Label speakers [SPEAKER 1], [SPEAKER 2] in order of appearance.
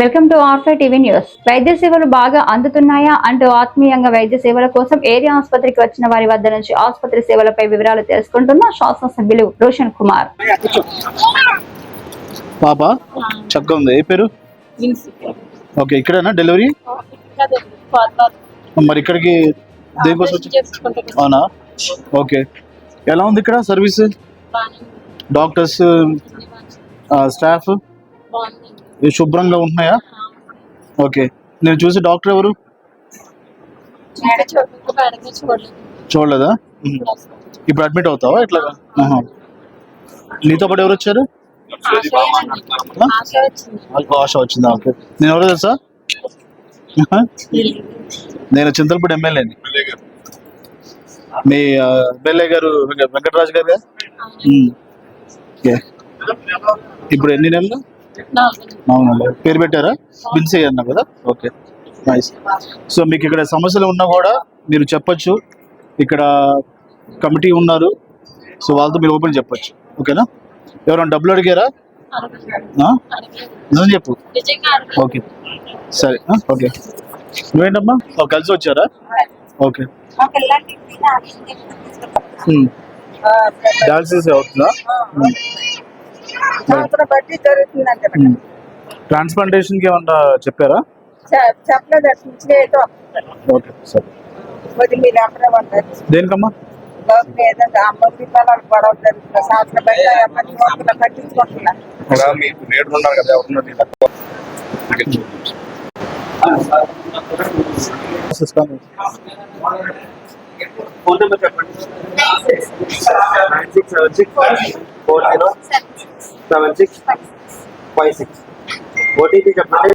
[SPEAKER 1] Welcome to ఆర్ఫై TV news. వైద్య సేవలు బాగా అందుతున్నాయా అంటూ ఆత్మీయంగా వైద్య సేవల కోసం ఏరియా ఆసుపత్రికి వచ్చిన వారి వద్ద నుంచి ఆసుపత్రి సేవలపై వివరాలు తెలుసుకుంటున్న శాసనసభ్యులు రోషన్ కుమార్.
[SPEAKER 2] పాప చక్కగా ఉంది. ఏ పేరు? ఓకే ఇక్కడేనా డెలివరీ? మరి ఇక్కడికి దేనికోసం అవునా? ఓకే. ఎలా ఉంది ఇక్కడ సర్వీస్? Doctors staff? శుభ్రంగా ఉంటున్నాయా? ఓకే. నేను చూసి డాక్టర్ ఎవరు? చూడలేదా. ఇప్పుడు అడ్మిట్ అవుతావా ఇట్లా. నీతో పాటు ఎవరు వచ్చారు? ఆశ వచ్చిందా. ఓకే. నేను ఎవరు తెలుసా. నేను చింతలపూడి ఎమ్మెల్యేని. మీ ఎమ్మెల్యే గారు వెంక- వెంకటరాజు గారు? ఇప్పుడు ఎన్ని నెలలు? అవునండి. పేరు పెట్టారా? బిన్సీ అన్నా కదా? ఓకే. నైస్ సో మీకు ఇక్కడ సమస్యలు ఉన్నా కూడా మీరు చెప్పొచ్చు. ఇక్కడ కమిటీ ఉన్నారు. సో వాళ్ళతో మీరు ఓపెన్ చెప్పొచ్చు. ఓకేనా? ఎవరైనా డబ్బులు అడిగారా? నిజం చెప్పు. ఓకే. సరే? ఓకే. నువ్వేంటమ్మా? కలిసి వచ్చారా? ఓకే. డయాలసిస్ అవుతుందా?
[SPEAKER 3] బట్టి జరుగుతుందంట
[SPEAKER 2] ట్రాన్స్ప్లాంటేషన్కి ఏమన్నా చెప్పారా?
[SPEAKER 3] చెప్పలేదు అసలు
[SPEAKER 2] ఓకే సరే. దేనికమ్మా?
[SPEAKER 3] జరుగుతుంది
[SPEAKER 4] ఫోన్ నెంబర్ చెప్పండి. seven six five six OTP చెప్పండి